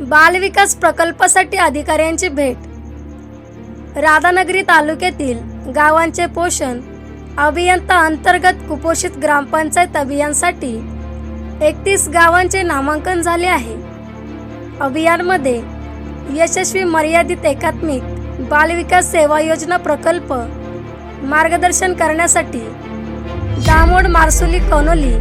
बालविकास प्रकल्पासाठी अधिकाऱ्यांची भेट. राधानगरी तालुक्यातील गावांचे पोषण अभियंता अंतर्गत कुपोषित ग्रामपंचायत अभियानसाठी एकतीस गावांचे नामांकन झाले आहे. अभियानमध्ये यशस्वी मर्यादित एकात्मिक बालविकास सेवा योजना प्रकल्प मार्गदर्शन करण्यासाठी दामोड मार्सुली कनोली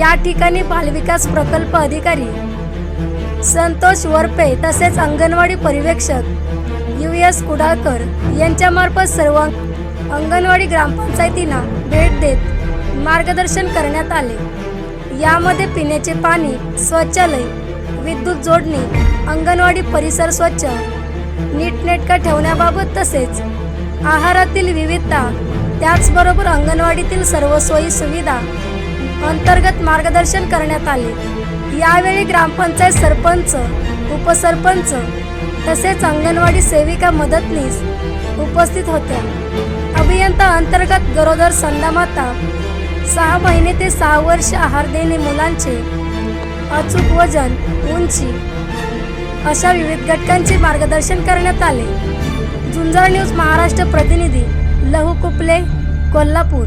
या ठिकाणी बालविकास प्रकल्प अधिकारी संतोष वरपे तसेच अंगणवाडी पर्यवेक्षक यू एस कुडाळकर यांच्यामार्फत सर्व अंगणवाडी ग्रामपंचायतींना भेट देत मार्गदर्शन करण्यात आले. यामध्ये पिण्याचे पाणी शौचालय विद्युत जोडणी अंगणवाडी परिसर स्वच्छ नीटनेटका ठेवण्याबाबत तसेच आहारातील विविधता त्याचबरोबर अंगणवाडीतील सर्व सोयी सुविधा अंतर्गत मार्गदर्शन करण्यात आले. यावेळी ग्रामपंचायत सरपंच उपसरपंच तसेच अंगणवाडी सेविका मदतनीस उपस्थित होत्या. अभियंता अंतर्गत गरोदर संदामाता सहा महिने ते सहा वर्ष आहार देणे मुलांचे अचूक वजन उंची अशा विविध घटकांचे मार्गदर्शन करण्यात आले. झुंजार न्यूज महाराष्ट्र प्रतिनिधी लहू कुपले कोल्हापूर.